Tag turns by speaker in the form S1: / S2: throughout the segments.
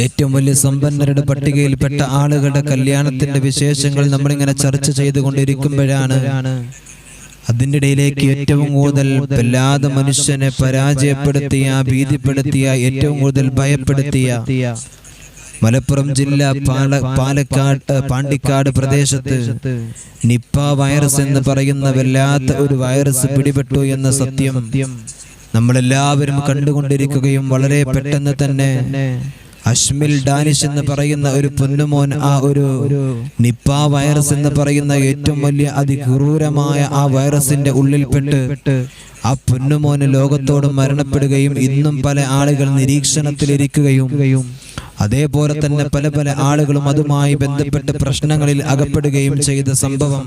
S1: ഏറ്റവും വലിയ സമ്പന്നരുടെ പട്ടികയിൽപ്പെട്ട ആളുകളുടെ കല്യാണത്തിന്റെ വിശേഷങ്ങൾ നമ്മളിങ്ങനെ ചർച്ച ചെയ്തുകൊണ്ടിരിക്കുമ്പോഴാണ് അതിന്റെ ഇടയിലേക്ക് ഏറ്റവും കൂടുതൽ വല്ലാതെ മനുഷ്യനെ പരാജയപ്പെടുത്തിയ ഭീതിപ്പെടുത്തിയ ഏറ്റവും കൂടുതൽ ഭയപ്പെടുത്തിയ മലപ്പുറം ജില്ല പാല പാലക്കാട് പാണ്ടിക്കാട് പ്രദേശത്ത് നിപ്പ വൈറസ് എന്ന് പറയുന്ന വല്ലാത്ത ഒരു വൈറസ് പിടിപെട്ടു എന്ന സത്യം നമ്മളെല്ലാവരും കണ്ടുകൊണ്ടിരിക്കുകയും വളരെ പെട്ടെന്ന് തന്നെ അഷ്മിൽ ഡാനിഷ് എന്ന് പറയുന്ന ഒരു പൊന്നുമോൻ ആ ഒരു നിപ്പ വൈറസ് എന്ന് പറയുന്ന ഏറ്റവും വലിയ അതിക്രൂരമായ ആ വൈറസിന്റെ ഉള്ളിൽപ്പെട്ട് ആ പൊന്നുമോന് ലോകത്തോട് മരണപ്പെടുകയും ഇന്നും പല ആളുകൾ നിരീക്ഷണത്തിലിരിക്കുകയും അതേപോലെ തന്നെ പല പല ആളുകളും അതുമായി ബന്ധപ്പെട്ട് പ്രശ്നങ്ങളിൽ അകപ്പെടുകയും ചെയ്ത സംഭവം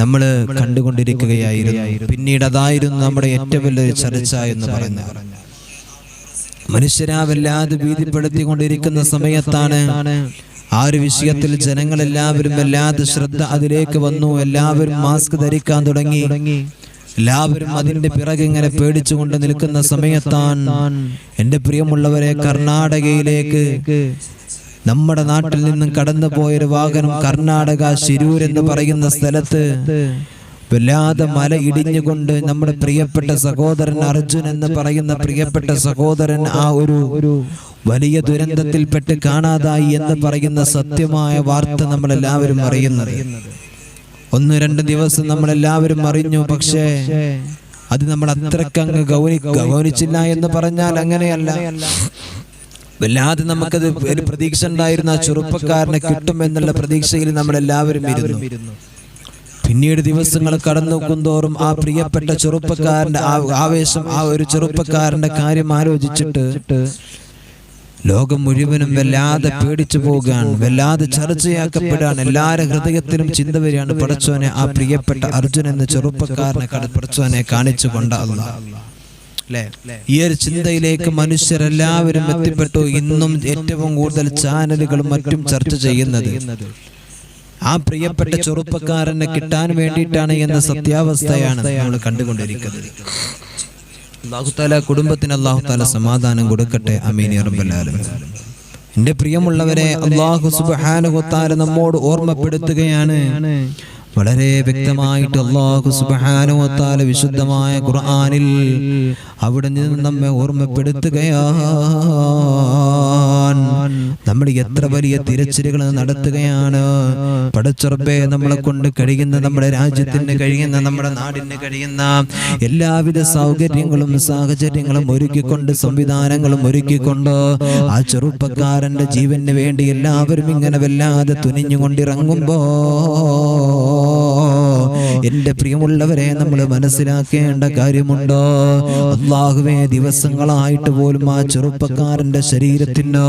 S1: നമ്മൾ കണ്ടുകൊണ്ടിരിക്കുകയായിരുന്നു. പിന്നീട് അതായിരുന്നു നമ്മുടെ ഏറ്റവും വലിയൊരു ചർച്ച എന്ന് പറയുന്നത്. മനുഷ്യരാവല്ലാതെ ഭീതിപ്പെടുത്തിക്കൊണ്ടിരിക്കുന്ന സമയത്താണ് ആ ഒരു വിഷയത്തിൽ ജനങ്ങളെല്ലാവരും വല്ലാതെ ശ്രദ്ധ അതിലേക്ക് വന്നു. എല്ലാവരും മാസ്ക് ധരിക്കാൻ തുടങ്ങി. എല്ലാവരും അതിന്റെ പിറകെ ഇങ്ങനെ പേടിച്ചുകൊണ്ട് നിൽക്കുന്ന സമയത്താൻ എന്റെ പ്രിയമുള്ളവരെ കർണാടകയിലേക്ക് നമ്മുടെ നാട്ടിൽ നിന്നും കടന്നു പോയൊരു വാഹനം കർണാടക ശിരൂർ എന്ന് പറയുന്ന സ്ഥലത്ത് വല്ലാതെ മല ഇടിഞ്ഞുകൊണ്ട് നമ്മുടെ പ്രിയപ്പെട്ട സഹോദരൻ അർജുൻ എന്ന് പറയുന്ന പ്രിയപ്പെട്ട സഹോദരൻ ആ ഒരു വലിയ ദുരന്തത്തിൽപ്പെട്ട് കാണാതായി എന്ന് പറയുന്ന സത്യമായ വാർത്ത നമ്മളെല്ലാവരും അറിയുന്നത്. ഒന്ന് രണ്ട് ദിവസം നമ്മളെല്ലാവരും അറിഞ്ഞു. പക്ഷേ അത് നമ്മൾ അത്രക്കങ്ങ് ഗൗനി ഗൗനിച്ചില്ല എന്ന് പറഞ്ഞാൽ അങ്ങനെയല്ല. വല്ലാതെ നമുക്കത് ഒരു പ്രതീക്ഷ ഉണ്ടായിരുന്ന ആ ചെറുപ്പക്കാരനെ കിട്ടും എന്നുള്ള പ്രതീക്ഷയിൽ നമ്മൾ എല്ലാവരും ഇരുന്നു. പിന്നീട് ദിവസങ്ങൾ കടന്നു നോക്കുന്തോറും ആ പ്രിയപ്പെട്ട ചെറുപ്പക്കാരന്റെ ആവേശം ആ ഒരു ചെറുപ്പക്കാരന്റെ കാര്യം ആലോചിച്ചിട്ട് ലോകം മുഴുവനും വല്ലാതെ പേടിച്ചു പോകുകയാണ് വല്ലാതെ ചർച്ചയാക്കപ്പെടുകയാണ്. എല്ലാവരുടെ ഹൃദയത്തിലും ചിന്ത വരികയാണ്. പടച്ചോനെ ആ പ്രിയപ്പെട്ട അർജുൻ എന്ന ചെറുപ്പക്കാരനെ പടച്ചോനെ കാണിച്ചു കൊണ്ടാകുന്നു ഈ ഒരു ചിന്തയിലേക്ക് മനുഷ്യരെല്ലാവരും എത്തിപ്പെട്ടു. ഇന്നും ഏറ്റവും കൂടുതൽ ചാനലുകളും മറ്റും ചർച്ച ചെയ്യുന്നത് ആ പ്രിയപ്പെട്ട ചെറുപ്പക്കാരനെ കിട്ടാൻ വേണ്ടിയിട്ടാണ് എന്ന സത്യാവസ്ഥയാണ് നമ്മൾ കണ്ടുകൊണ്ടിരിക്കുന്നത്. അള്ളാഹുത്താല കുടുംബത്തിന് അള്ളാഹുത്താല സമാധാനം കൊടുക്കട്ടെ. അമീനി അറബല്ലാലും എന്റെ പ്രിയമുള്ളവരെ അള്ളാഹു സുബാനുഹത്താല നമ്മോട് ഓർമ്മപ്പെടുത്തുകയാണ്. വളരെ വ്യക്തമായിട്ട് അള്ളാഹു സുബാനുഹത്താല വിശുദ്ധമായ ഖുർആാനിൽ അവിടെ നിന്ന് നമ്മെ നമ്മൾ എത്ര വലിയ തിരച്ചിലുകൾ നടത്തുകയാണ്. പടച്ചുറപ്പെ നമ്മളെ കൊണ്ട് കഴിയുന്ന നമ്മുടെ രാജ്യത്തിന് കഴിയുന്ന നമ്മുടെ നാടിന് കഴിയുന്ന എല്ലാവിധ സൗകര്യങ്ങളും സാഹചര്യങ്ങളും ഒരുക്കിക്കൊണ്ട് സംവിധാനങ്ങളും ഒരുക്കിക്കൊണ്ട് ആ ചെറുപ്പക്കാരന്റെ ജീവന് വേണ്ടി എല്ലാവരും ഇങ്ങനെ വല്ലാതെ തുനിഞ്ഞുകൊണ്ടിറങ്ങുമ്പോ എന്റെ പ്രിയമുള്ളവരെ നമ്മൾ മനസ്സിലാക്കേണ്ട കാര്യമുണ്ടോ? അള്ളാഹുവേ ദിവസങ്ങളായിട്ട് പോലും ആ ചെറുപ്പക്കാരന്റെ ശരീരത്തിന്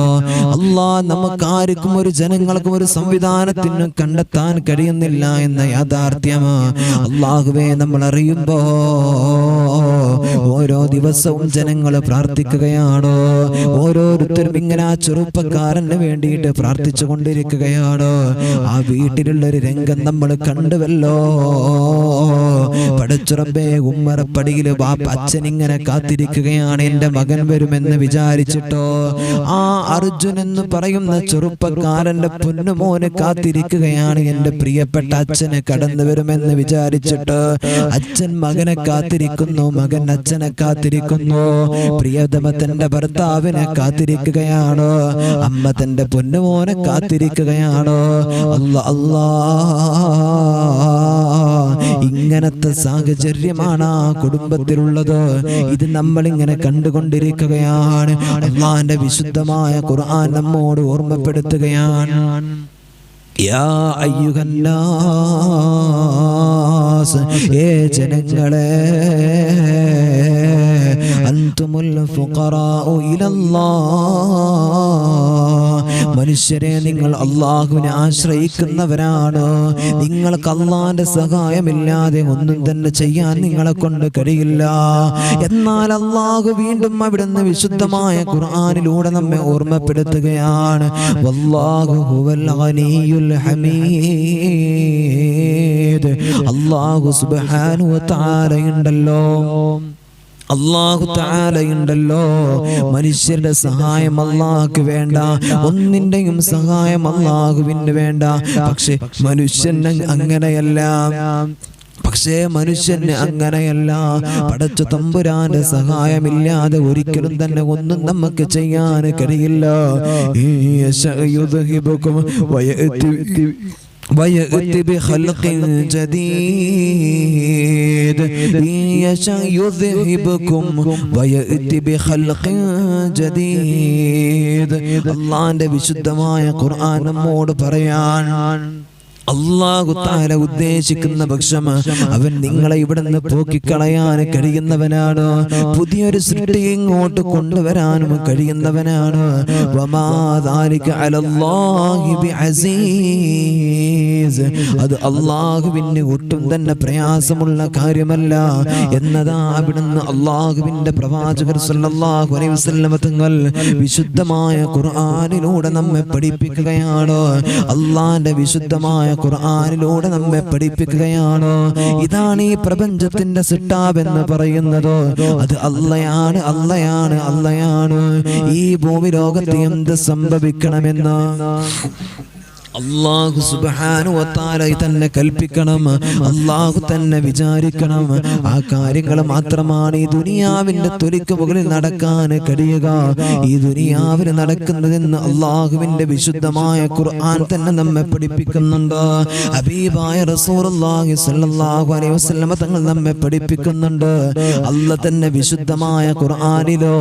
S1: അള്ളാ നമുക്ക് ആർക്കും ഒരു ജനങ്ങൾക്കും ഒരു സംവിധാനത്തിനും കണ്ടെത്താൻ കഴിയുന്നില്ല എന്ന യാഥാർത്ഥ്യം അള്ളാഹുവേ നമ്മൾ അറിയുമ്പോ ഓരോ ദിവസവും ജനങ്ങൾ പ്രാർത്ഥിക്കുകയാണ്? ഓരോരുത്തരും ഇങ്ങനെ ആ ചെറുപ്പക്കാരന് വേണ്ടിയിട്ട് പ്രാർത്ഥിച്ചു കൊണ്ടിരിക്കുകയാണ്? ആ വീട്ടിലുള്ള ഒരു രംഗം നമ്മൾ കണ്ടുവല്ലോ. പടച്ചുറപ്പേ ഉമ്മറപ്പടിയിൽ ബാപ്പ അച്ഛൻ ഇങ്ങനെ കാത്തിരിക്കുകയാണ് എന്റെ മകൻ വരുമെന്ന് വിചാരിച്ചിട്ടോ? ആ അർജുൻ എന്ന് പറയുന്ന ചെറുപ്പക്കാരന്റെ പൊന്നുമോന് കാത്തിരിക്കുകയാണ് എന്റെ പ്രിയപ്പെട്ട അച്ഛന് കടന്നു വരുമെന്ന് വിചാരിച്ചിട്ട് അച്ഛൻ മകനെ കാത്തിരിക്കുന്നു മകൻ അച്ഛനെ കാത്തിരിക്കുന്നു. പ്രിയതമ തന്റെ ഭർത്താവിനെ കാത്തിരിക്കുകയാണ്. അമ്മ തന്റെ പൊന്നുമോനെ കാത്തിരിക്കുകയാണ്. അല്ല അല്ലാ. ഇങ്ങനത്തെ സാഹചര്യമാണ് ആ കുടുംബത്തിലുള്ളത്. ഇത് നമ്മൾ ഇങ്ങനെ കണ്ടുകൊണ്ടിരിക്കുകയാണ്. അള്ളാന്റെ വിശുദ്ധമായ ഖുർആൻ നമ്മോട് ഓർമ്മപ്പെടുത്തുകയാണ്. ജനങ്ങളെ അന്തുമുൽ മനുഷ്യരെ നിങ്ങൾ അള്ളാഹുവിനെ ആശ്രയിക്കുന്നവരാണ്. നിങ്ങൾക്ക് അള്ളാന്റെ സഹായമില്ലാതെ ഒന്നും തന്നെ ചെയ്യാൻ നിങ്ങളെ കൊണ്ട് കഴിയില്ല. എന്നാൽ അള്ളാഹു വീണ്ടും അവിടുന്ന് വിശുദ്ധമായ ഖുർആാനിലൂടെ നമ്മെ ഓർമ്മപ്പെടുത്തുകയാണ്. വല്ലാഹു ഹുവൽ ഹമീദ്. അള്ളാഹു തആല ഉണ്ടല്ലോ അള്ളാഹു താലയുണ്ടല്ലോ മനുഷ്യരുടെ സഹായം അള്ളാഹുക്ക് വേണ്ട. ഒന്നിന്റെയും സഹായം അള്ളാഹുവിന് വേണ്ട. പക്ഷെ മനുഷ്യൻ അങ്ങനെയല്ല. പക്ഷേ മനുഷ്യന് അങ്ങനെയല്ല പടച്ച തമ്പുരാന്റെ സഹായമില്ലാതെ ഒരിക്കലും തന്നെ ഒന്നും നമുക്ക് ചെയ്യാൻ കഴിയില്ല ഈ യശയുദ്ഹിബുക്കും വയഅതി ويأتي بخلق جديد إن يشاء يذهبكم ويأتي بخلق جديد അള്ളാന്റെ വിശുദ്ധമായ ഖുർആൻ നമ്മോട് പറയാൻ അള്ളാഹു താല ഉദ്ദേശിക്കുന്ന പക്ഷം അവൻ നിങ്ങളെ ഇവിടെ നിന്ന് പോക്കിക്കളയാൻ കഴിയുന്നവനാണ്. പുതിയൊരു സൃഷ്ടി ഇങ്ങോട്ട് കൊണ്ടുവരാനും കഴിയുന്നവനാണ്. അത് അള്ളാഹുവിന് ഒട്ടും തന്നെ പ്രയാസമുള്ള കാര്യമല്ല എന്നതാ അവിടുന്ന് അള്ളാഹുവിന്റെ പ്രവാചകർ സല്ലല്ലാഹു അലൈഹി തങ്ങൾ വിശുദ്ധമായ ഖുർആനിലൂടെ നമ്മെ പഠിപ്പിക്കുകയാണ്. അള്ളാന്റെ വിശുദ്ധമായ ഖുർആനിലൂടെ നമ്മെ പഠിപ്പിക്കുകയാണ്. ഇതാണ് ഈ പ്രപഞ്ചത്തിന്റെ സിട്ടാവെന്ന് പറയുന്നത്. അത് അല്ലയാണ് അല്ലയാണ് അല്ലയാണ് ഈ ഭൂമി ലോകത്ത് എന്ത് സംഭവിക്കണമെന്ന്? അള്ളാഹു സുബാനുവത്താരായി തന്നെ കൽപ്പിക്കണം. അള്ളാഹു തന്നെ വിചാരിക്കണം. ആ കാര്യങ്ങൾ മാത്രമാണ് ഈ ദുനിയാവിന്റെ തൊലിക്ക് മുകളിൽ നടക്കാൻ കഴിയുക. ഈ ദുനിയാവിന് നടക്കുന്നതെന്ന് അള്ളാഹുവിന്റെ വിശുദ്ധമായ ഖുർആൻ തന്നെ നമ്മെ പഠിപ്പിക്കുന്നുണ്ട്. ഹബീബായ സ്വല്ലല്ലാഹു അലൈഹി വസല്ലമ തങ്ങൾ നമ്മെ പഠിപ്പിക്കുന്നുണ്ട്. അല്ല തന്നെ വിശുദ്ധമായ ഖുർആനിലോ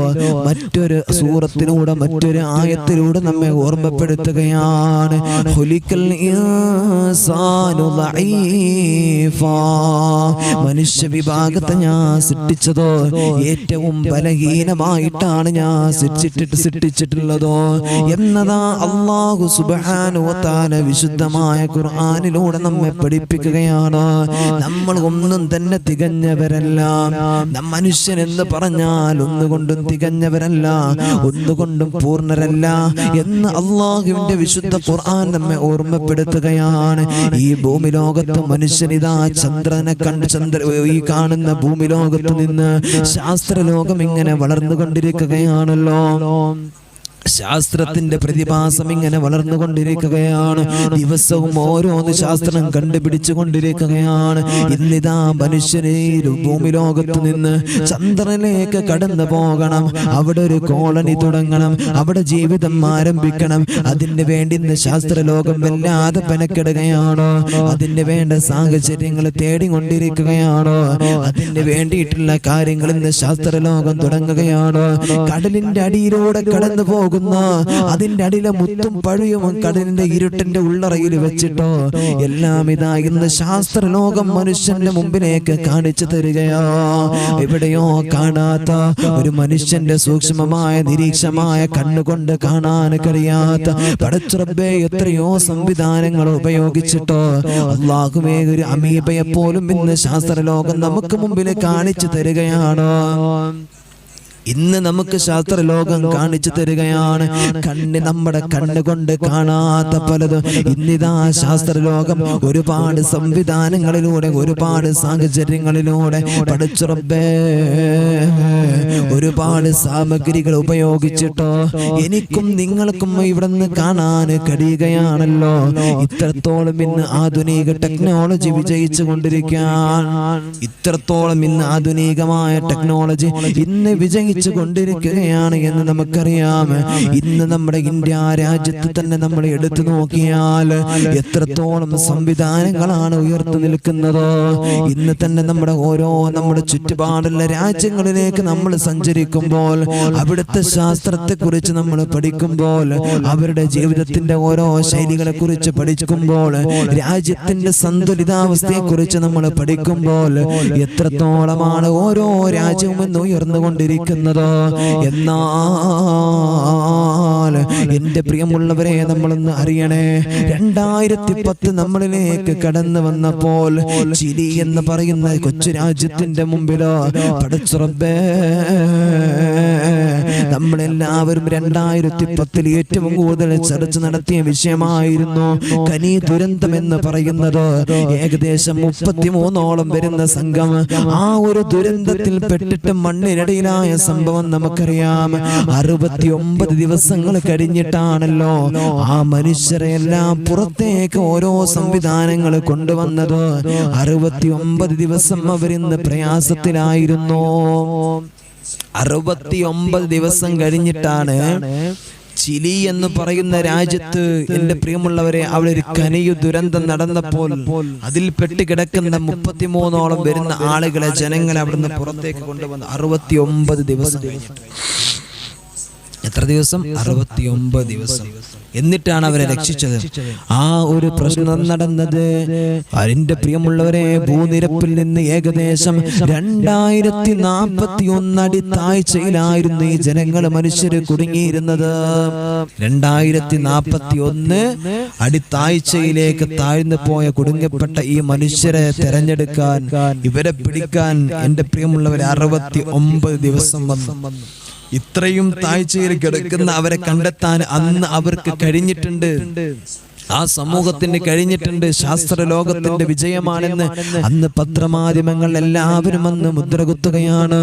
S1: മറ്റൊരു സൂറത്തിലൂടെ മറ്റൊരു ആയത്തിലൂടെ നമ്മെ ഓർമ്മപ്പെടുത്തുകയാണ്. മനുഷ്യ വിഭാഗത്തെ ഞാൻ സൃഷ്ടിച്ചതോ? ഏറ്റവും ബലഹീനമായിട്ടാണ് ഞാൻ സൃഷ്ടിച്ചിട്ട് സൃഷ്ടിച്ചിട്ടുള്ളതോ? എന്നതാ അള്ളാഹു തആല വിശുദ്ധമായ ഖുർആനിലൂടെ നമ്മെ പഠിപ്പിക്കുകയാണ്. നമ്മൾ ഒന്നും തന്നെ തികഞ്ഞവരല്ല. മനുഷ്യൻ എന്ന് പറഞ്ഞാൽ ഒന്നുകൊണ്ടും തികഞ്ഞവരല്ല ഒന്നുകൊണ്ടും പൂർണരല്ല എന്ന് അള്ളാഹുവിന്റെ വിശുദ്ധ ഖുർആൻ നമ്മെ ഓർമ്മപ്പെടുത്തുകയാണ്. ഈ ഭൂമി ലോകത്ത് മനുഷ്യനിതാ ചന്ദ്രനെ കണ്ട് ചന്ദ്ര ഈ കാണുന്ന ഭൂമി ലോകത്ത് നിന്ന് ശാസ്ത്രലോകം ഇങ്ങനെ വളർന്നുകൊണ്ടിരിക്കുകയാണല്ലോ. ശാസ്ത്രത്തിന്റെ പ്രതിഭാസം ഇങ്ങനെ വളർന്നുകൊണ്ടിരിക്കുകയാണ്. ദിവസവും ഓരോന്ന് ശാസ്ത്രം കണ്ടുപിടിച്ചു കൊണ്ടിരിക്കുകയാണ് ഇന്നിതാ മനുഷ്യനെ ഭൂമി ലോകത്ത് നിന്ന് ചന്ദ്രനിലേക്ക് കടന്നു പോകണം. അവിടെ ഒരു കോളനി തുടങ്ങണം. അവിടെ ജീവിതം ആരംഭിക്കണം. അതിന് വേണ്ടി ഇന്ന് ശാസ്ത്രലോകം വല്ലാതെ പെനക്കിടുകയാണോ. അതിന് വേണ്ട സാഹചര്യങ്ങൾ തേടിക്കൊണ്ടിരിക്കുകയാണോ. അതിന് വേണ്ടിയിട്ടുള്ള കാര്യങ്ങൾ ഇന്ന് ശാസ്ത്രലോകം തുടങ്ങുകയാണോ. കടലിന്റെ അടിയിലൂടെ കടന്നു പോകുന്ന അതിന്റെ അടിയിലെ മുത്തും പഴയും കടലിന്റെ ഇരുട്ടിന്റെ ഉള്ളറയിൽ വെച്ചിട്ടോ. എല്ലാം ഇതാ ഇന്ന് ശാസ്ത്രലോകം മനുഷ്യന്റെ മുമ്പിലേക്ക് കാണിച്ചു തരികയാ. എവിടെയോ കാണാത്ത ഒരു മനുഷ്യന്റെ സൂക്ഷ്മമായ നിരീക്ഷമായ കണ്ണുകൊണ്ട് കാണാൻ കഴിയാത്ത പടച്ചുറബേ എത്രയോ സംവിധാനങ്ങൾ ഉപയോഗിച്ചിട്ടോ. അള്ളാഹുമേ ഒരു അമീബയെ പോലും ഇന്ന് ശാസ്ത്രലോകം നമുക്ക് മുമ്പിൽ കാണിച്ചു തരികയാണോ? ഇന്ന് നമുക്ക് ശാസ്ത്രലോകം കാണിച്ചു തരികയാണ്. കണ്ണ് നമ്മുടെ കണ്ണുകൊണ്ട് കാണാത്ത പലതും. ഇന്നിതാ ശാസ്ത്രലോകം ഒരുപാട് സംവിധാനങ്ങളിലൂടെ ഒരുപാട് സാഹചര്യങ്ങളിലൂടെ പഠിച്ചുറപ്പേ. ഒരുപാട് സാമഗ്രികൾ ഉപയോഗിച്ചിട്ടോ എനിക്കും നിങ്ങൾക്കും ഇവിടെ നിന്ന് കാണാൻ കഴിയുകയാണല്ലോ. ഇത്രത്തോളം ഇന്ന് ആധുനിക ടെക്നോളജി വിജയിച്ചു കൊണ്ടിരിക്കാൻ ഇത്രത്തോളം ഇന്ന് ആധുനികമായ ടെക്നോളജി ഇന്ന് വിജയിച്ചു കൊണ്ടിരിക്കുകയാണ് എന്ന് നമുക്കറിയാം. ഇന്ന് നമ്മുടെ ഇന്ത്യ രാജ്യത്ത് തന്നെ നമ്മൾ എടുത്തു നോക്കിയാൽ എത്രത്തോളം സംവിധാനങ്ങളാണ് ഉയർത്തു നിൽക്കുന്നത്. ഇന്ന് തന്നെ നമ്മുടെ ഓരോ നമ്മുടെ ചുറ്റുപാടുള്ള രാജ്യങ്ങളിലേക്ക് നമ്മൾ സഞ്ചരിക്കുമ്പോൾ അവിടുത്തെ ശാസ്ത്രത്തെ കുറിച്ച് നമ്മൾ പഠിക്കുമ്പോൾ അവരുടെ ജീവിതത്തിന്റെ ഓരോ ശൈലികളെ കുറിച്ച് പഠിക്കുമ്പോൾ രാജ്യത്തിന്റെ സന്തുലിതാവസ്ഥയെ കുറിച്ച് നമ്മൾ പഠിക്കുമ്പോൾ എത്രത്തോളമാണ് ഓരോ രാജ്യവും ഇന്ന് ഉയർന്നുകൊണ്ടിരിക്കുന്നത്. എന്നാൽ എന്റെ പ്രിയമുള്ളവരെ നമ്മളൊന്ന് അറിയണേ. രണ്ടായിരത്തി പത്ത് നമ്മളിലേക്ക് കടന്നു വന്നപ്പോൾ ചിലി എന്ന് പറയുന്ന കൊച്ചു രാജ്യത്തിന്റെ മുമ്പിലോ പടച്ചുറബേ നമ്മളെല്ലാവരും രണ്ടായിരത്തി പത്തിൽ ഏറ്റവും കൂടുതൽ ചർച്ച നടത്തിയ വിഷയമായിരുന്നു കനി ദുരന്തം എന്ന് പറയുന്നത്. ഏകദേശം മുപ്പത്തിമൂന്നോളം വരുന്ന സംഘം ആ ഒരു ദുരന്തത്തിൽ പെട്ടിട്ട് മണ്ണിനടിയിലായ സംഭവം നമുക്കറിയാം. അറുപത്തി ഒമ്പത് ദിവസങ്ങൾ കഴിഞ്ഞിട്ടാണല്ലോ ആ മനുഷ്യരെ എല്ലാം പുറത്തേക്ക് ഓരോ സംവിധാനങ്ങൾ കൊണ്ടുവന്നത്. അറുപത്തി ഒമ്പത് ദിവസം അവരിന്ന് പ്രയാസത്തിലായിരുന്നു. അറുപത്തി ഒമ്പത് ദിവസം കഴിഞ്ഞിട്ടാണ് ചിലി എന്ന് പറയുന്ന രാജ്യത്ത് എന്റെ പ്രിയമുള്ളവരെ അവിടെ ഒരു കനിയു ദുരന്തം നടന്നപ്പോൾ അതിൽ പെട്ട് കിടക്കുന്ന മുപ്പത്തിമൂന്നോളം വരുന്ന ആളുകളെ ജനങ്ങളെ അവിടുന്ന് പുറത്തേക്ക് കൊണ്ടുവന്ന് അറുപത്തി ഒമ്പത് ദിവസം കഴിഞ്ഞിട്ട്. എത്ര ദിവസം? അറുപത്തി ഒമ്പത് ദിവസം. എന്നിട്ടാണ് അവരെ രക്ഷിച്ചത്. ആ ഒരു പ്രശ്നം നടന്നത് അതിന്റെ പ്രിയമുള്ളവരെ ഭൂനിരപ്പിൽ നിന്ന് ഏകദേശം രണ്ടായിരത്തി നാൽപ്പത്തി ഒന്നടി താഴ്ചയിലായിരുന്നു ഈ ജനങ്ങൾ മനുഷ്യർ കുടുങ്ങിയിരുന്നത്. രണ്ടായിരത്തി നാൽപ്പത്തി ഒന്ന് അടി താഴ്ചയിലേക്ക് താഴ്ന്നു പോയ കുടുങ്ങപ്പെട്ട ഈ മനുഷ്യരെ തെരഞ്ഞെടുക്കാൻ ഇവരെ പിടിക്കാൻ എന്റെ പ്രിയമുള്ളവരെ അറുപത്തി ഒമ്പത് ദിവസം വന്നു. ഇത്രയും താഴ്ചയിൽ കിടക്കുന്ന അവരെ കണ്ടെത്താൻ അന്ന് അവർക്ക് കഴിഞ്ഞിട്ടുണ്ട്. ആ സമൂഹത്തിന് കഴിഞ്ഞിട്ടുണ്ട്. ശാസ്ത്ര ലോകത്തിന്റെ വിജയമാണെന്ന് അന്ന് പത്രമാധ്യമങ്ങൾ എല്ലാവരും അന്ന് മുദ്ര കുത്തുകയാണ്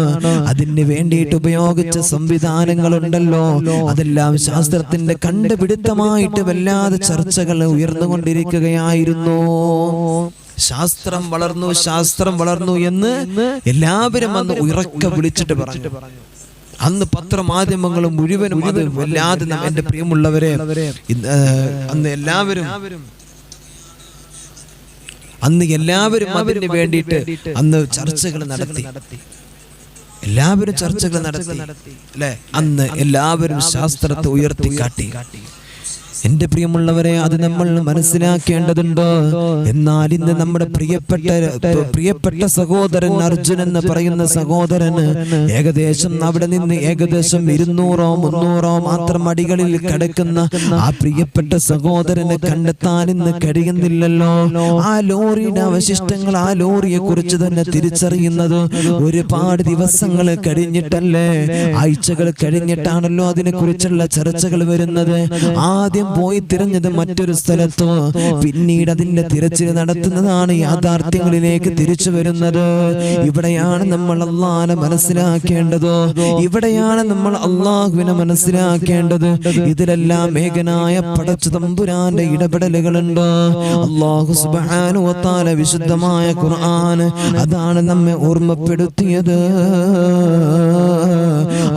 S1: അതിന് വേണ്ടിയിട്ട് ഉപയോഗിച്ച സംവിധാനങ്ങളുണ്ടല്ലോ. അതെല്ലാം ശാസ്ത്രത്തിന്റെ കണ്ടുപിടുത്തമായിട്ട് വല്ലാതെ ചർച്ചകൾ ഉയർന്നുകൊണ്ടിരിക്കുകയായിരുന്നു. ശാസ്ത്രം വളർന്നു ശാസ്ത്രം വളർന്നു എന്ന് എല്ലാവരും അന്ന് ഉറക്ക വിളിച്ചിട്ട് പറഞ്ഞു. അന്ന് പത്രമാധ്യമങ്ങൾ മുഴുവനും അത് വല്ലാതെ എന്റെ പ്രിയമുള്ളവരെ അന്ന് എല്ലാവരും അന്ന് എല്ലാവരും അതിന് വേണ്ടിയിട്ട് അന്ന് ചർച്ചകൾ നടത്തി. എല്ലാവരും ചർച്ചകൾ നടത്തി. അല്ലെ? അന്ന് എല്ലാവരും ശാസ്ത്രത്തെ ഉയർത്തിക്കാട്ടി എന്റെ പ്രിയമുള്ളവരെ അത് നമ്മൾ മനസ്സിലാക്കേണ്ടതുണ്ട്. എന്നാൽ ഇന്ന് നമ്മുടെ പ്രിയപ്പെട്ട പ്രിയപ്പെട്ട സഹോദരൻ അർജുൻ എന്ന് പറയുന്ന സഹോദരന് ഏകദേശം അവിടെ നിന്ന് ഏകദേശം ഇരുന്നൂറോ മുന്നൂറോ മാത്രം അടികളിൽ കിടക്കുന്ന ആ പ്രിയപ്പെട്ട സഹോദരനെ കണ്ടെത്താൻ ഇന്ന് കഴിയുന്നില്ലല്ലോ. ആ ലോറിയുടെ അവശിഷ്ടങ്ങൾ ആ ലോറിയെ കുറിച്ച് തന്നെ തിരിച്ചറിയുന്നത് ഒരുപാട് ദിവസങ്ങൾ കഴിഞ്ഞിട്ടല്ലേ? ആഴ്ചകൾ കഴിഞ്ഞിട്ടാണല്ലോ അതിനെ കുറിച്ചുള്ള ചർച്ചകൾ വരുന്നത്. ആദ്യം പോയി തിരഞ്ഞത് മറ്റൊരു സ്ഥലത്തോ പിന്നീട് അതിന്റെ തിരച്ചിൽ നടത്തുന്നതാണ് യാഥാർത്ഥ്യങ്ങളിലേക്ക് തിരിച്ചു വരുന്നത്. ഇവിടെയാണ് നമ്മൾ അള്ളാനെ മനസ്സിലാക്കേണ്ടത്. ഇവിടെയാണ് നമ്മൾ അള്ളാഹുവിനെ മനസ്സിലാക്കേണ്ടത്. ഇതിലെല്ലാം ഏകനായ പടച്ചു തമ്പുരാന്റെ ഇടപെടലുകളുണ്ട്. അള്ളാഹു സുബാനുവത്താല വിശുദ്ധമായ ഖുർആൻ അതാണ് നമ്മെ ഓർമ്മപ്പെടുത്തിയത്.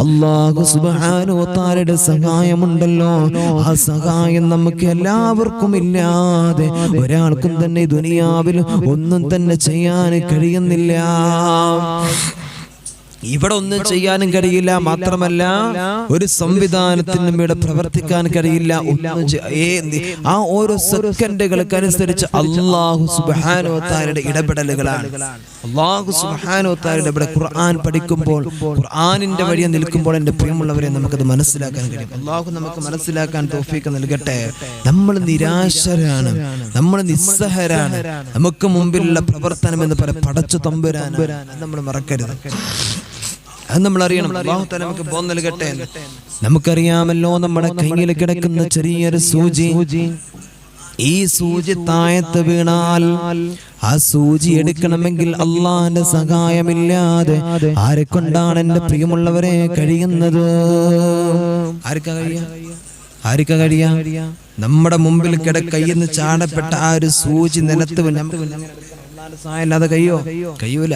S1: അള്ളാഹു സുബാനുവത്താലയുടെ സഹായമുണ്ടല്ലോ. ആ സഹായം നമുക്ക് എല്ലാവർക്കും ഇല്ലാതെ ഒരാൾക്കും തന്നെ ദുനിയാവിൽ ഒന്നും തന്നെ ചെയ്യാൻ കഴിയുന്നില്ല. ഇവിടെ ഒന്നും ചെയ്യാനും കഴിയില്ല. മാത്രമല്ല ഒരു സംവിധാനത്തിനും ഇവിടെ പ്രവർത്തിക്കാൻ കഴിയില്ല. ആ ഓരോ സെക്കൻഡുകൾക്ക് അനുസരിച്ച് അള്ളാഹു സുബാനോത്താരുടെ ഇടപെടലുകളാണ്. അള്ളാഹു സുഹാനോത്താരുടെ ഇവിടെ ഖുർആൻ പഠിക്കുമ്പോൾ ഖുർആാനിന്റെ വഴിയെ നിൽക്കുമ്പോൾ എന്റെ പ്രിയമുള്ളവരെ നമുക്കത് മനസ്സിലാക്കാൻ കഴിയും. അള്ളാഹു നമുക്ക് മനസ്സിലാക്കാൻ തോഫീക്ക് നൽകട്ടെ. നമ്മൾ നിരാശരാണ്. നമ്മൾ നിസ്സഹരാണ്. നമുക്ക് മുമ്പിലുള്ള പ്രവർത്തനം എന്ന് പറയാം പടച്ചു തമ്പുരാൻ നമ്മൾ മറക്കരുത്. അത് നമ്മൾ അറിയണം. തആല നമുക്ക് ബോധം നൽകട്ടെ നമുക്കറിയാമല്ലോ നമ്മുടെ കയ്യിൽ കിടക്കുന്ന ചെറിയൊരു സൂചി. ഈ സൂചി താഴത്ത് വീണാൽ ആ സൂചി എടുക്കണമെങ്കിൽ അള്ളാന്റെ സഹായമില്ലാതെ ആരെ കൊണ്ടാണ് എന്റെ പ്രിയമുള്ളവരെ കഴിയുന്നത്? ആർക്കാ കഴിയാ കഴിയാ നമ്മുടെ മുമ്പിൽ കിട നിന്ന് ചാടപ്പെട്ട ആ ഒരു സൂചി നിലത്ത് നമുക്ക് അല്ലാതെ സഹായമില്ലാതെ കഴിയോ? കഴിയൂല.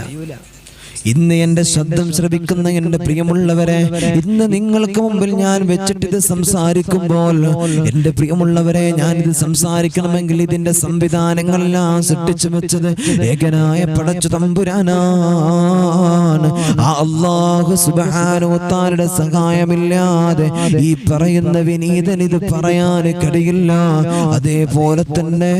S1: ഇന്ന് എന്റെ ശബ്ദം ശ്രവിക്കുന്ന എന്റെ പ്രിയമുള്ളവരെ ഇന്ന് നിങ്ങൾക്ക് മുമ്പിൽ ഞാൻ വെച്ചിട്ട് ഇത് സംസാരിക്കുമ്പോൾ എന്റെ പ്രിയമുള്ളവരെ ഞാൻ ഇത് സംസാരിക്കണമെങ്കിൽ ഇതിന്റെ സംവിധാനങ്ങളെല്ലാം സൃഷ്ടിച്ചു വെച്ചത് ഏകനായ പടച്ചു തമ്പുരാനാണ്. സഹായമില്ലാതെ ഈ പറയുന്ന വിനീതൻ ഇത് പറയാൻ കഴിയില്ല അതേപോലെ തന്നെ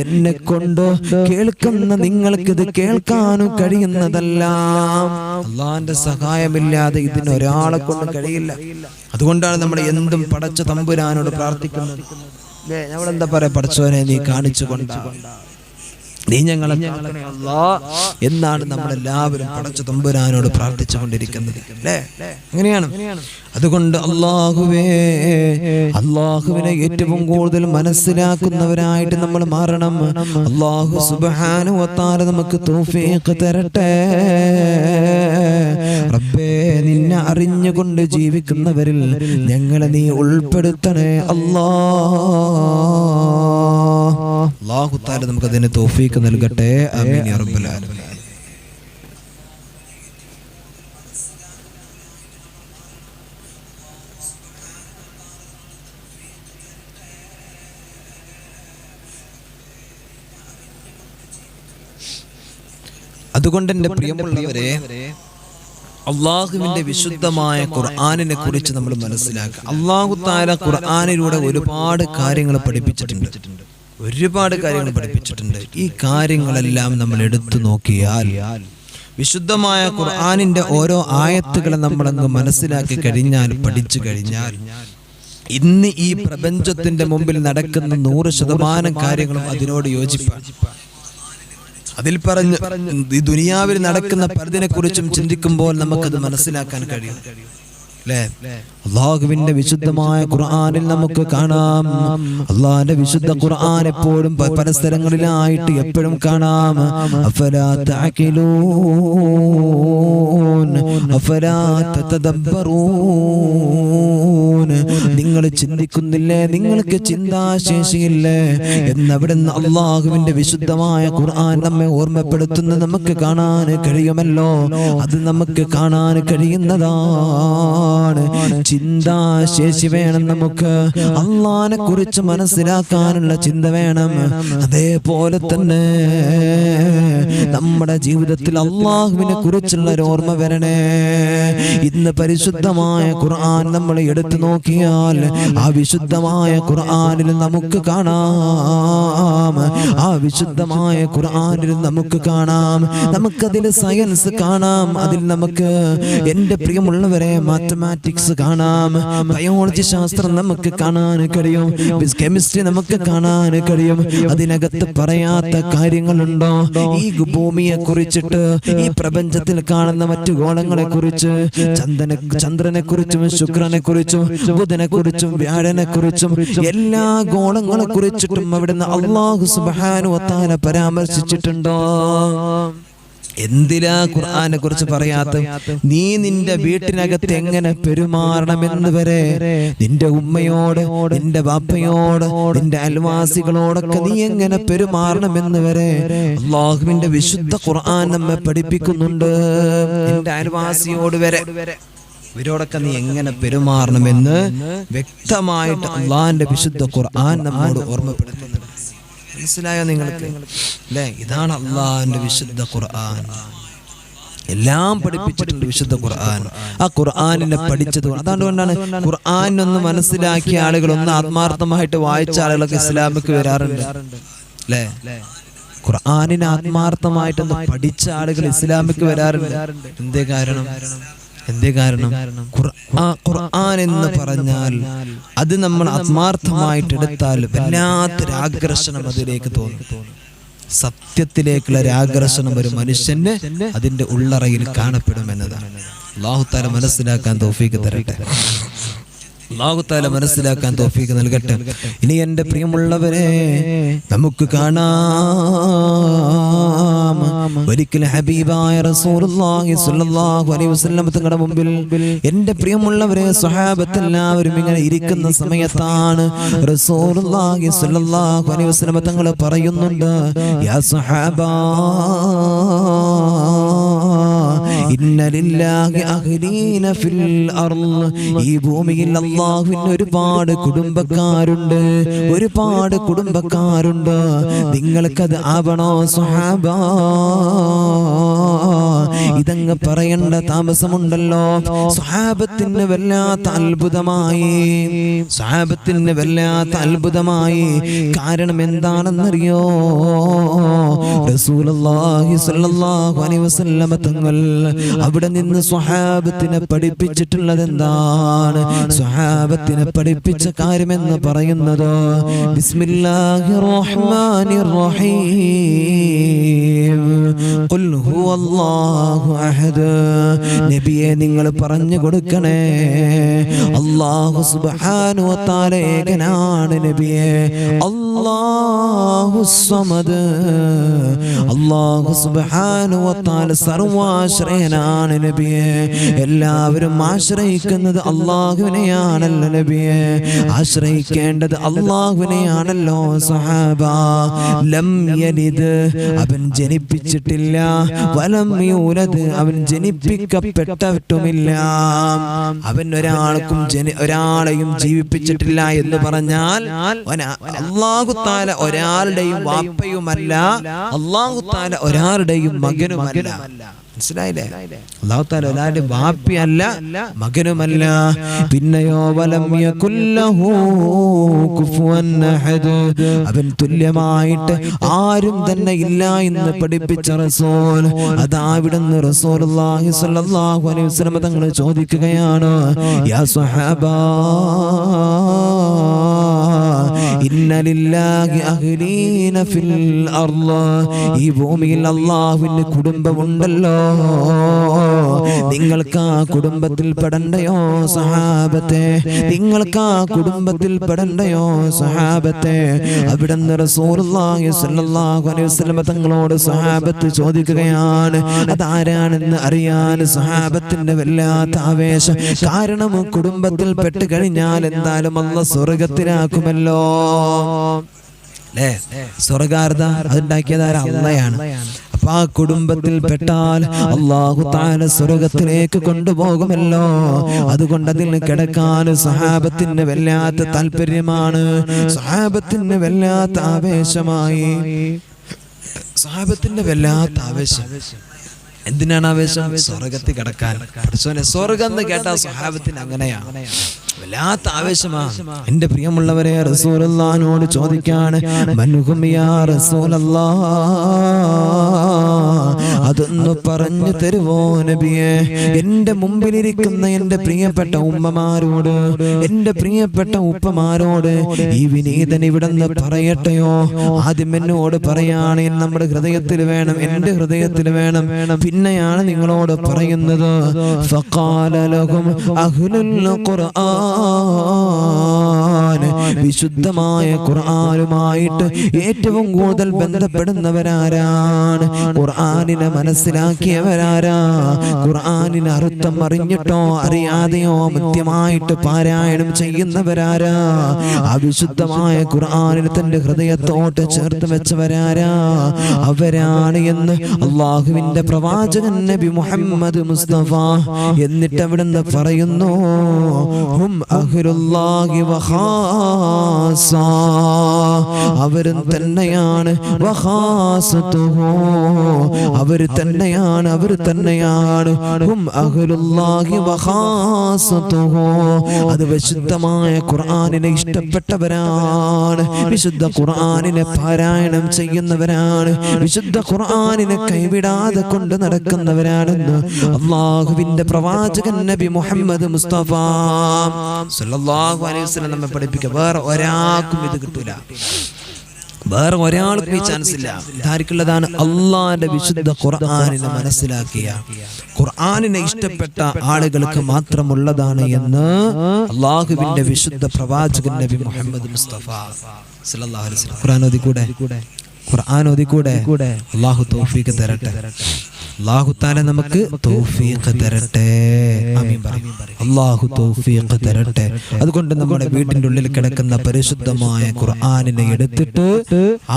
S1: എന്നെ കൊണ്ട് കേൾക്കുന്ന നിങ്ങൾക്കിത് കേൾക്കാൻ കേൾക്കാനും കഴിയുന്നതല്ല. അള്ളാന്റെ സഹായമില്ലാതെ ഇതിന് ഒരാളെ കൊണ്ട് കഴിയില്ല. അതുകൊണ്ടാണ് നമ്മൾ എന്തും പടച്ച തമ്പുരാനോട് പ്രാർത്ഥിക്കുന്നത്. നമ്മൾ നമ്മളെന്താ പറയാ? പടച്ചവനെ നീ കാണിച്ചു കൊണ്ടാ നീ ഞങ്ങളെ എന്നാണ് നമ്മളെല്ലാവരും പടച്ചു പടച്ച തമ്പുരാനോട് പ്രാർത്ഥിച്ചുകൊണ്ടിരിക്കുന്നത്. അല്ലേ? അങ്ങനെയാണ്. അതുകൊണ്ട് അള്ളാഹുവേ അള്ളാഹുവിനെ ഏറ്റവും കൂടുതൽ മനസ്സിലാക്കുന്നവരായിട്ട് നമ്മൾ മാറണം. അള്ളാഹു സുബാനുവത്താല നമുക്ക് തൗഫീഖ് തരട്ടെ. റബ്ബേ നിന്നെ അറിഞ്ഞുകൊണ്ട് ജീവിക്കുന്നവരിൽ ഞങ്ങളെ നീ ഉൾപ്പെടുത്തണേ. അല്ലാ. അള്ളാഹു താല നമുക്ക് അതിന് തോഫീക്ക് നൽകട്ടെ. ആമീൻ യാ അതുകൊണ്ട് എന്റെ പ്രിയമുള്ളവരെ അള്ളാഹുവിന്റെ വിശുദ്ധമായ ഖുർആാനിനെ കുറിച്ച് നമ്മൾ മനസ്സിലാക്കുക. അള്ളാഹു താല ഖുർആാനിലൂടെ ഒരുപാട് കാര്യങ്ങൾ പഠിപ്പിച്ചിട്ടുണ്ട്. ഒരുപാട് കാര്യങ്ങൾ പഠിപ്പിച്ചിട്ടുണ്ട്. ഈ കാര്യങ്ങളെല്ലാം നമ്മൾ എടുത്തു നോക്കിയാൽ വിശുദ്ധമായ ഖുർആാനിന്റെ ഓരോ ആയത്തുകളെ നമ്മളങ്ങ് മനസ്സിലാക്കി കഴിഞ്ഞാൽ പഠിച്ചു കഴിഞ്ഞാൽ ഇന്ന് ഈ പ്രപഞ്ചത്തിന്റെ മുമ്പിൽ നടക്കുന്ന നൂറ് ശതമാനം കാര്യങ്ങളും അതിനോട് യോജിപ്പാണ് അതിൽ പറഞ്ഞു ഈ ദുനിയാവിൽ നടക്കുന്ന പലതിനെ കുറിച്ചും ചിന്തിക്കുമ്പോൾ നമുക്കത് മനസ്സിലാക്കാൻ കഴിയും. അല്ലേ? അള്ളാഹുവിന്റെ വിശുദ്ധമായ ഖുർആാനിൽ നമുക്ക് കാണാം. അള്ളാഹിന്റെ വിശുദ്ധ ഖുർആൻ എപ്പോഴും പല സ്ഥലങ്ങളിലായിട്ട് എപ്പോഴും കാണാം. നിങ്ങൾ ചിന്തിക്കുന്നില്ലേ? നിങ്ങൾക്ക് ചിന്താശേഷിയില്ലേ? എന്നവിടുന്ന് അള്ളാഹുവിന്റെ വിശുദ്ധമായ ഖുർആൻ നമ്മെ ഓർമ്മപ്പെടുത്തുന്നത് നമുക്ക് കാണാൻ കഴിയുമല്ലോ? അത് നമുക്ക് കാണാൻ കഴിയുന്നതാണ്. ചിന്താശേഷി വേണം നമുക്ക്. അള്ളാനെ കുറിച്ച് മനസ്സിലാക്കാനുള്ള ചിന്ത വേണം. അതേപോലെ തന്നെ നമ്മുടെ ജീവിതത്തിൽ അള്ളാഹുവിനെ കുറിച്ചുള്ള ഒരു ഓർമ്മ വരണേ. ഇന്ന് പരിശുദ്ധമായ ഖുർആൻ നമ്മൾ എടുത്തു നോക്കിയാൽ ആ വിശുദ്ധമായ ഖുർആനിൽ നമുക്ക് കാണാം. ആ വിശുദ്ധമായ ഖുർആനിൽ നമുക്ക് കാണാം. നമുക്കതിൽ സയൻസ് കാണാം. അതിൽ നമുക്ക് എന്റെ പ്രിയമുള്ളവരെ മാത്തമാറ്റിക്സ് കാണാം. ബയോളജി ശാസ്ത്രം നമുക്ക് കാണാൻ കഴിയും. കെമിസ്ട്രി നമുക്ക് കാണാൻ കഴിയും. അതിനകത്ത് പറയാത്ത കാര്യങ്ങളുണ്ടോ? ഈ ഭൂമിയെ കുറിച്ചിട്ട് ഈ പ്രപഞ്ചത്തിൽ കാണുന്ന മറ്റു ഗോളങ്ങളെ കുറിച്ച് ചന്ദ്രനെ കുറിച്ചും ശുക്രനെ കുറിച്ചും ബുധനെ കുറിച്ചും വ്യാഴനെ കുറിച്ചും എല്ലാ ഗോളങ്ങളെ കുറിച്ചിട്ടും അവിടുന്ന് അള്ളാഹു സുബാനു വത്താല പരാമർശിച്ചിട്ടുണ്ടോ? എന്തിനാ ഖുർആനെ കുറിച്ച് പറയാത്ത നീ നിന്റെ വീട്ടിനകത്ത് എങ്ങനെ പെരുമാറണമെന്ന് വരെ നിന്റെ ഉമ്മയോട് നിന്റെ ബാപ്പയോട് നിന്റെ അൽവാസികളോടൊക്കെ നീ എങ്ങനെ പെരുമാറണമെന്ന് വരെ അള്ളാഹുവിന്റെ വിശുദ്ധ ഖുർആൻ നമ്മെ പഠിപ്പിക്കുന്നുണ്ട്. നിന്റെ അൽവാസിയോട് വരെ. ഇവരോടൊക്കെ നീ എങ്ങനെ പെരുമാറണമെന്ന് വ്യക്തമായിട്ട് അള്ളാഹിന്റെ വിശുദ്ധ ഖുർആൻ നമ്മോട് ഓർമ്മപ്പെടുത്തുന്നുണ്ട്. മനസ്സിലായോ നിങ്ങൾക്ക്? അല്ലേ? ഇതാണ് അള്ളാഹിന്റെ വിശുദ്ധ ഖുർആൻ. എല്ലാം പഠിപ്പിച്ചിട്ടുണ്ട് വിശുദ്ധ ഖുർആൻ. ആ ഖുർആാനിനെ പഠിച്ചത് അതുകൊണ്ട് അതുകൊണ്ടാണ് ഖുർആാനൊന്ന് മനസ്സിലാക്കിയ ആളുകൾ ഒന്ന് ആത്മാർത്ഥമായിട്ട് വായിച്ച ആളുകളൊക്കെ ഇസ്ലാമിക്ക് വരാറുണ്ട്. അല്ലേ? ഖുർആനിനെ ആത്മാർത്ഥമായിട്ടൊന്ന് പഠിച്ച ആളുകൾ ഇസ്ലാമിക്ക് വരാറുണ്ട്. എന്തേ കാരണം? എന്തേ കാരണം? ഖുർആ- ഖുർആൻ എന്ന് പറഞ്ഞാൽ അത് നമ്മൾ ആത്മാർത്ഥമായിട്ട് എടുത്താൽ വല്ലാത്തൊരു ആകർഷണം അതിലേക്ക് തോന്നും. സത്യത്തിലേക്കുള്ള ഒരു ആകർഷണം ഒരു മനുഷ്യന് അതിന്റെ ഉള്ളറയിൽ കാണപ്പെടും എന്നതാണ് അള്ളാഹുത്താല മനസ്സിലാക്കാൻ തോഫീക്ക് തരട്ടെ. അള്ളാഹുത്താല മനസ്സിലാക്കാൻ തോഫീക്ക് നൽകട്ടെ. ഇനി എന്റെ പ്രിയമുള്ളവരെ നമുക്ക് കാണാം. ഒരിക്കലും ഹബീബായ തങ്ങളുടെ മുമ്പിൽ എന്റെ പ്രിയമുള്ളവരെ സ്വഹാബത്ത് എല്ലാവരും ഇങ്ങനെ ഇരിക്കുന്ന സമയത്താണ് തങ്ങൾ പറയുന്നുണ്ട് യാ സ്വഹാബാ ഈ ഭൂമിയിൽ അല്ലാഹുവിന് ഒരുപാട് കുടുംബക്കാരുണ്ട്. ഒരുപാട് കുടുംബക്കാരുണ്ട്. നിങ്ങൾക്കത് ആവണോ സ്വഹാബ ഇതങ്ങ് പറയേണ്ട താമസമുണ്ടല്ലോ. സുഹാബത്തിന് വല്ലാത്ത അത്ഭുതമായി. സുഹാബത്തിന് വല്ലാത്ത അത്ഭുതമായി. കാരണം എന്താണെന്നറിയോ? വസല്ലമ തങ്ങൾ അവിടെ നിന്ന് സ്വഹാബത്തിനെ പഠിപ്പിച്ചിട്ടുള്ളത് എന്താണ്? സ്വഹാബത്തിനെ പഠിപ്പിച്ച കാര്യം എന്ന് പറയുന്നത്? നബിയെ നിങ്ങൾ പറഞ്ഞു കൊടുക്കണേ. വ തആല ഏകനാണ് നബിയെ. അല്ലാഹു സമദ്. അല്ലാഹു സുബ്ഹാനഹു വ തആല സർവാശ്രയനാണ് നബിയെ. എല്ലാവരും ആശ്രയിക്കുന്നത് അള്ളാഹുവിനെയാണല്ലോ നബിയെ. ആശ്രയിക്കേണ്ടത് അള്ളാഹുവിനെയാണല്ലോ സഹാബ. ലം അവൻ ജനിപ്പിച്ചിട്ടില്ല. വലം യൂലത് അവൻ ജനിപ്പിക്കപ്പെട്ടവറ്റുമില്ല. അവൻ ഒരാൾക്കും ജനി ഒരാളെയും ജീവിപ്പിച്ചിട്ടില്ല എന്ന് പറഞ്ഞാൽ അള്ളാഹുത്താല ഒരാളുടെയും വാപ്പയുമല്ല അള്ളാഹുത്താല ഒരാളുടെയും മകനുമല്ല. മനസ്സിലായില്ലേ? അള്ളാഹു താല ഒരാളുടെ വാപ്പിയല്ല മകനുമല്ല. പിന്നെയോ വലം യകുല്ലഹു അവൻ തുല്യമായിട്ട് ആരും തന്നെ ഇല്ല എന്ന് പഠിപ്പിച്ച റസൂൽ. അതാവിടുന്ന് റസോൽ റസൂലുള്ളാഹി സ്വല്ലല്ലാഹു അലൈഹി വസല്ലം തങ്ങൾ ചോദിക്കുകയാണ് യാ സ്വഹാബാ അഹ്ലീന ഫിൽ ഈ ഭൂമിയിൽ അള്ളാഹുവിന് കുടുംബമുണ്ടല്ലോ. നിങ്ങൾക്ക് ആ കുടുംബത്തിൽ പെടണ്ടയോ സഹാബത്തെ? നിങ്ങൾക്ക് ആ കുടുംബത്തിൽ പെടണ്ടയോ സഹാബത്തെ? അവിടെ റസൂലുള്ളാഹി സ്വല്ലല്ലാഹു അലൈഹി വസല്ലം തങ്ങളോട് സഹാബത്ത് ചോദിക്കുകയാണ്. അതാരാണെന്ന് അറിയാൻ സഹാബത്തിന്റെ വല്ലാത്ത ആവേശം. കാരണം കുടുംബത്തിൽ പെട്ട് കഴിഞ്ഞാൽ എന്തായാലും അല്ല സ്വർഗത്തിലാക്കുമല്ലോ അല്ലേ സ്വർഗാർദ്ധ അതുണ്ടാക്കിയതാര അള്ളയാണ്. അപ്പൊ ആ കുടുംബത്തിൽ പെട്ടാൽ അള്ളാഹു താല സ്വർഗത്തിലേക്ക് കൊണ്ടുപോകുമല്ലോ. അതുകൊണ്ട് അതിൽ കിടക്കാൻ സഹാബത്തിന് വല്ലാത്ത താല്പര്യമാണ്. സഹാബത്തിന് വല്ലാത്ത ആവേശമായി. സഹാബത്തിന്റെ വല്ലാത്ത ആവേശം. എന്തിനാണ് ആവേശം? സ്വർഗത്തിൽ കിടക്കാൻ. സ്വർഗം എന്ന് കേട്ടാ സ്വഹാബത്തിന് അങ്ങനെയാണ് വല്ലാത്ത ആവേശമാണ് എന്റെ പ്രിയമുള്ളവരെ റസൂലുള്ളാഹിനോട് ചോദിക്കാണ് യാ റസൂലല്ലാ അതൊന്ന് പറഞ്ഞു തരുവോ നബിയെ? എന്റെ മുമ്പിലിരിക്കുന്ന എന്റെ പ്രിയപ്പെട്ട ഉമ്മമാരോട് എന്റെ പ്രിയപ്പെട്ട ഉപ്പമാരോട് ഈ വിനീതൻ ഇവിടെന്ന് പറയട്ടെയോ? ആദ്യം എന്നോട് പറയാണ് നമ്മുടെ ഹൃദയത്തിൽ വേണം എന്റെ ഹൃദയത്തിൽ വേണം. പിന്നെയാണ് നിങ്ങളോട് പറയുന്നത് ഫഖാല ലഹും അഹ്ലുൽ ഖുർആൻ. വിശുദ്ധമായ ഖുർആനുമായിട്ട് ഏറ്റവും കൂടുതൽ ബന്ധപ്പെടുന്നവരാരാണ്? ഖുർആനിനെ മനസ്സിലാക്കിയവരാരാ? ഖുർആനിന് അർത്ഥം അറിഞ്ഞിട്ടോ അറിയാതെയോ കൃത്യമായിട്ട് പാരായണം ചെയ്യുന്നവരാരാ? ആ വിശുദ്ധമായ ഖുർആനിനെ തന്റെ ഹൃദയത്തോട്ട് ചേർത്ത് വെച്ചവരാരാ? അവരാണ് എന്ന് അള്ളാഹുവിന്റെ പ്രവാചകൻ നബി മുഹമ്മദ് മുസ്തഫ എന്നിട്ട് അവിടുന്ന് പറയുന്നു ഹും അവരും തന്നെയാണ് അവർ തന്നെയാണ് അവർ തന്നെയാണ്. അത് വിശുദ്ധമായ ഖുർആനിനെ ഇഷ്ടപ്പെട്ടവരാണ്. വിശുദ്ധ ഖുർആനിനെ പാരായണം ചെയ്യുന്നവരാണ്. വിശുദ്ധ ഖുർആനിനെ കൈവിടാതെ കൊണ്ട് നടക്കുന്നവരാണെന്ന് അള്ളാഹുവിന്റെ പ്രവാചകൻ നബി മുഹമ്മദ് മുസ്തഫ സല്ലല്ലാഹു അലൈഹി വസല്ലം നമ്മെ പഠിപ്പിക്കുക വേറെ ഒരാൾക്കും ഇത് കിട്ടൂല. വേറെ ഒരാൾക്കും ഈ ചാൻസ് ഇല്ല. ഇതാർക്കുള്ളതാണ് അള്ളാന്റെ വിശുദ്ധ ഖുർആാനിനെ മനസ്സിലാക്കിയ. ഖുർആാനിനെ ഇഷ്ടപ്പെട്ട ആളുകൾക്ക് മാത്രമുള്ളതാണ് എന്ന് അള്ളാഹുവിന്റെ വിശുദ്ധ പ്രവാചകൻ നബി മുഹമ്മദ് മുസ്തഫ ഖുർആൻ ഓതി കൂടെ ഖുർആൻ ഓതി കൂടെ അള്ളാഹു തരട്ടെ. അള്ളാഹു താല നമുക്ക് തൗഫീഖ് തരട്ടെ. അള്ളാഹു തൗഫീഖ് തരട്ടെ. അതുകൊണ്ട് നമ്മുടെ വീട്ടിന്റെ ഉള്ളിൽ കിടക്കുന്ന പരിശുദ്ധമായ ഖുർആാനിനെ എടുത്തിട്ട്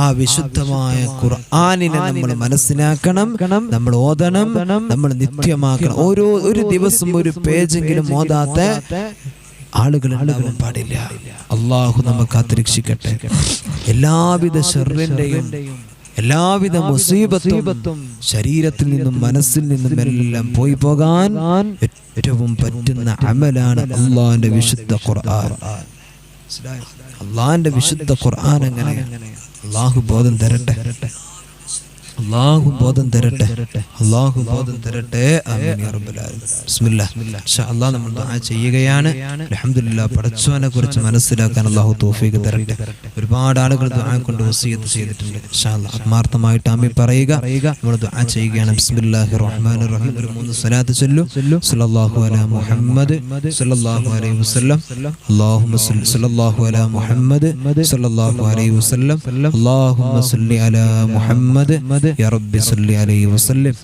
S1: ആ വിശുദ്ധമായ ഖുർആാനിനെ നമ്മൾ മനസ്സിലാക്കണം നമ്മൾ ഓതണം നമ്മൾ നിത്യമാക്കണം. ഓരോ ഒരു ദിവസം ഒരു പേജെങ്കിലും ഓതാത്ത ആളുകൾ ഉണ്ടാകാൻ പാടില്ല. അള്ളാഹു നമുക്ക് കാത്തിരക്ഷിക്കട്ടെ എല്ലാവിധ ഷെറിന്റെയും എല്ലാവിധ മുസീബത്തും ശരീരത്തിൽ നിന്നും മനസ്സിൽ നിന്നും എല്ലാം പോയി പോകാൻ ഏറ്റവും പറ്റുന്ന അമലാണ് അള്ളാന്റെ വിശുദ്ധ ഖുർആൻ. അള്ളാന്റെ വിശുദ്ധ ഖുർആൻ അങ്ങനെ അള്ളാഹു ബോധം തരട്ടെ. അള്ളാഹു ബോധം തരട്ടെ. അള്ളാഹു ബോധം തരട്ടെ. അള്ളാഹ് നമ്മൾ ചെയ്യുകയാണ്. അൽഹംദുലില്ലാ പടച്ചവനെ കുറിച്ച് മനസ്സിലാക്കാൻ അള്ളാഹു തൗഫീഖ് തരട്ടെ. ഒരുപാട് ആളുകൾ കൊണ്ട് വസിയത്ത് ചെയ്തിട്ടുണ്ട്. ആത്മാർത്ഥമായിട്ട് ആമി പറയുക. നമ്മൾ ചെയ്യുകയാണ്. ബിസ്മില്ലാഹി റഹീം. ഒരു മൂന്ന് സലാത്ത് ചൊല്ലു. സല്ലല്ലാഹു അലാ മുഹമ്മദ് സല്ലല്ലാഹു അലൈഹി വസല്ലം. അല്ലാഹുമ്മ സല്ലല്ലാഹു അലാ മുഹമ്മദ് സല്ലല്ലാഹു അലൈഹി വസല്ലം. അല്ലാഹുമ്മ സല്ലി അലാ മുഹമ്മദ് യാ റബ്ബി സല്ലി അലൈഹി വസല്ലം